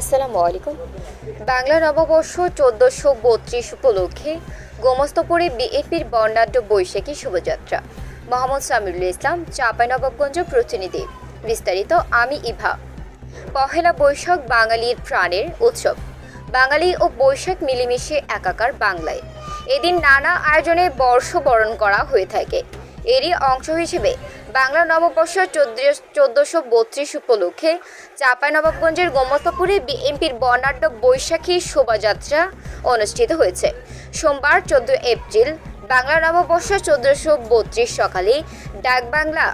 আসসালামু আলাইকুম। বাংলা নববর্ষ চোদ্দোশো বত্রিশ উপলক্ষে গোমস্তপুরে বিএনপির বর্ণাঢ্য বৈশাখী শোভাযাত্রা। মোহাম্মদ সামিরুল ইসলাম চাঁপাইনবাবগঞ্জ প্রতিনিধি। বিস্তারিত, আমি ইভা। পহেলা বৈশাখ বাঙালির প্রাণের উৎসব। বাঙালি ও বৈশাখ মিলেমিশে একাকার বাংলায়। এদিন নানা আয়োজনে বর্ষবরণ করা হয়ে থাকে। এরই অংশ হিসেবে বাংলা নববর্ষ চোদ্দশো বত্রিশ উপলক্ষে চাঁপাইনবাবগঞ্জের গোমস্তাপুরে বিএনপির বর্ণাঢ্য বৈশাখী শোভাযাত্রা অনুষ্ঠিত হয়েছে। সোমবার চোদ্দ এপ্রিল বাংলা নববর্ষ চোদ্দশো বত্রিশ সকালে ডাকবাংলা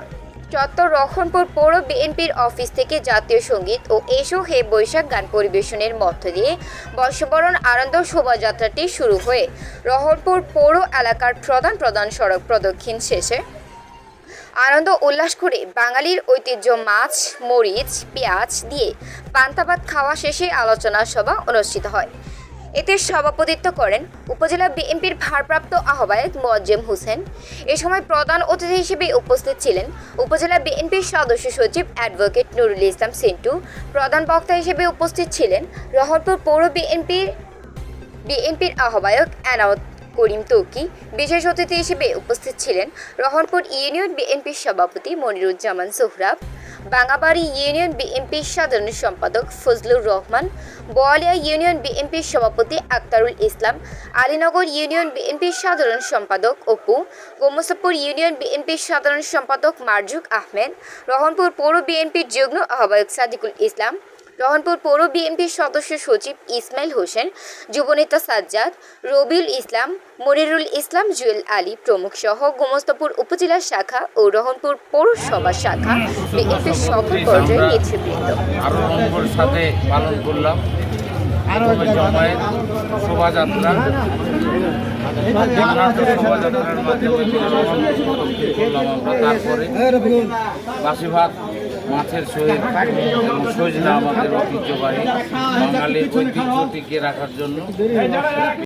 চত্বর রক্ষণপুর পৌর বিএনপির অফিস থেকে জাতীয় সংগীত ও এসো হে বৈশাখ গান পরিবেশনের মধ্য দিয়ে বর্ষবরণ আনন্দ শোভাযাত্রাটি শুরু হয়ে রহনপুর পৌর এলাকার প্রধান প্রধান সড়ক প্রদক্ষিণ শেষে আনন্দ উল্লাস করে বাঙালির ঐতিহ্য মাছ, মরিচ, পেঁয়াজ দিয়ে পান্তাভাত খাওয়া শেষে আলোচনা সভা অনুষ্ঠিত হয়। এতে সভাপতিত্ব করেন উপজেলা বিএনপির ভারপ্রাপ্ত আহ্বায়ক মোয়াজ্জেম হোসেন। এ সময় প্রধান অতিথি হিসেবে উপস্থিত ছিলেন উপজেলা বিএনপির সদস্য সচিব অ্যাডভোকেট নুরুল ইসলাম সিন্টু। প্রধান বক্তা হিসেবে উপস্থিত ছিলেন রহনপুর পৌর বিএনপির বিএনপির আহ্বায়ক এনায়ত করিম তৌকি বিশেষ অতিথি হিসেবে উপস্থিত ছিলেন রহনপুর ইউনিয়ন বিএনপির সভাপতি মনিরুজ্জামান সোহরাব। বাঙাবাড়ি ইউনিয়ন বিএনপির সাধারণ সম্পাদক ফজলুর রহমান, বোয়ালিয়া ইউনিয়ন বিএনপির সভাপতি আক্তারুল ইসলাম, আলীনগর ইউনিয়ন বিএনপির সাধারণ সম্পাদক অপু গোমসাপুর ইউনিয়ন বিএনপির সাধারণ সম্পাদক মারজুক আহমেদ রহনপুর পৌর বিএনপির যুগ্ম আহ্বায়ক সাদিকুল ইসলাম রহনপুর পৌর বিএনপির সদস্য সচিব ইসমাইল হোসেন, যুবনেতা সাজ্জাদ, রবিউল ইসলাম, মনিরুল ইসলাম, জুয়েল আলী প্রমুখ সহ গোমস্তপুর উপজেলা শাখা ও রহনপুর পৌরসভা শাখা বিএনপির সকল পর্যায়ে নেতৃবৃন্দ। শোভাযাত্রা শোভাযাত্রার মাধ্যমে তারপরে বাসি ভাত মাছের সহিত সজনা আমাদের ঐতিহ্যবাহী বাঙালির ঐতিহ্য টিকিয়ে রাখার জন্য।